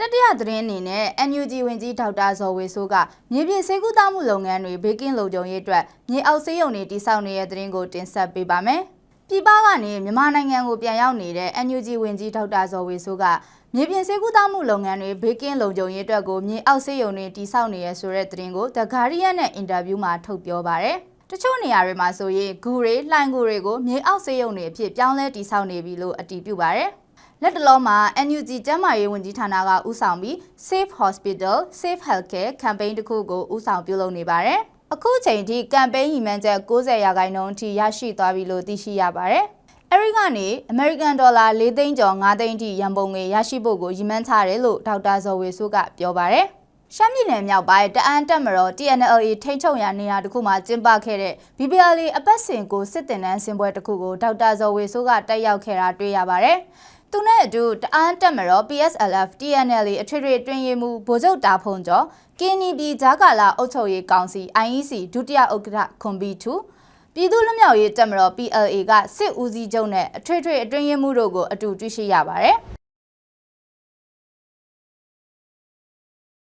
တတိယသတင်းအနေနဲ့ NUG ဝင်ကြီးဒေါက်တာဇော်ဝေဆိုးကမြေပြင်စေကူတာမှုလုပ်ငန်းတွေဘေးကင်းလုံခြုံရေးအတွက်မြေအောက်ဆေးရုံတွေတည်ဆောက်နေတဲ့သတင်းကိုတင်ဆက်ပေးပါမယ်။ပြည်ပကနေမြန်မာနိုင်ငံကိုပြန်ရောက်နေတဲ့ NUG ဝင်ကြီးဒေါက်တာဇော်ဝေဆိုးကမြေပြင်စေကူတာမှုလုပ်ငန်းတွေဘေးကင်းလုံခြုံရေးအတွက်ကိုမြေအောက်ဆေးရုံတွေတည်ဆောက်နေရဆိုတဲ့သတင်းကို The Guardian နဲ့အင်တာဗျူးမှာထုတ်ပြောပါရယ်။ တချို့နေရာတွေမှာဆိုရင်ဂူတွေလှိုင်ဂူတွေကိုမြေအောက်ဆေးရုံတွေအဖြစ်ပြောင်းလဲတည်ဆောက်နေပြီလို့အတည်ပြုပါရယ်။လက်တလုံးမှာ NUG ကျန်းမာရေးဝန်ကြီးဌာနကဦးဆောင်ပြီး Safe Hospital Safe Healthcare Campaign တစ်ခုကိုဦးဆောင်ပြုလုပ်နေပါတယ်။အခုချိန်ထိ campaign ရည်မှန်းချက်90ရာခိုင်နှုန်းအထိရရှိသွားပြီလို့သိရှိရပါတယ်။အဲဒီကနေ American Dollar 4သိန်းကျော်5သိန်းအထိရန်ပုံငွေရရှိဖို့ကိုရည်မှန်းထားတယ်လို့ဒေါက်တာဇော်ဝေဆိုးကပြောပါတယ်။ ရှမ်းပြည်နယ်မြောက်ပိုင်းတအန်းတက်မတော် TNLA ထိန်းချုပ်ရာနေရာတစ်ခုမှာကျင်းပခဲ့တဲ့ BBLA အပတ်စဉ်ကိုစစ်တင်တန်းစင်ပွဲတစ်ခုကိုဒေါက်တာဇော်ဝေဆိုးကတက်ရောက်ခဲ့တာတွေ့ရပါတယ်။သူနဲ့အတူတအန်းတက်မတော် PSLF TNLA အထွေထွေတွင်ရေးမှုဗိုလ်ချုပ်တာဖုန်ကျော် KNB ဂျာကာလာအုပ်ချုပ်ရေးကောင်စီ IEC ဒုတိယဥက္ကဋ္ဌခွန်ဘီထူပြည်သူ့လွတ်မြောက်ရေးတပ်မတော် PLA ကစစ်ဦးစီးချုပ်နဲ့အထွေထွေအတွင်းရေးမှုတို့ကိုအတူတွေ့ရှိရပါတယ်။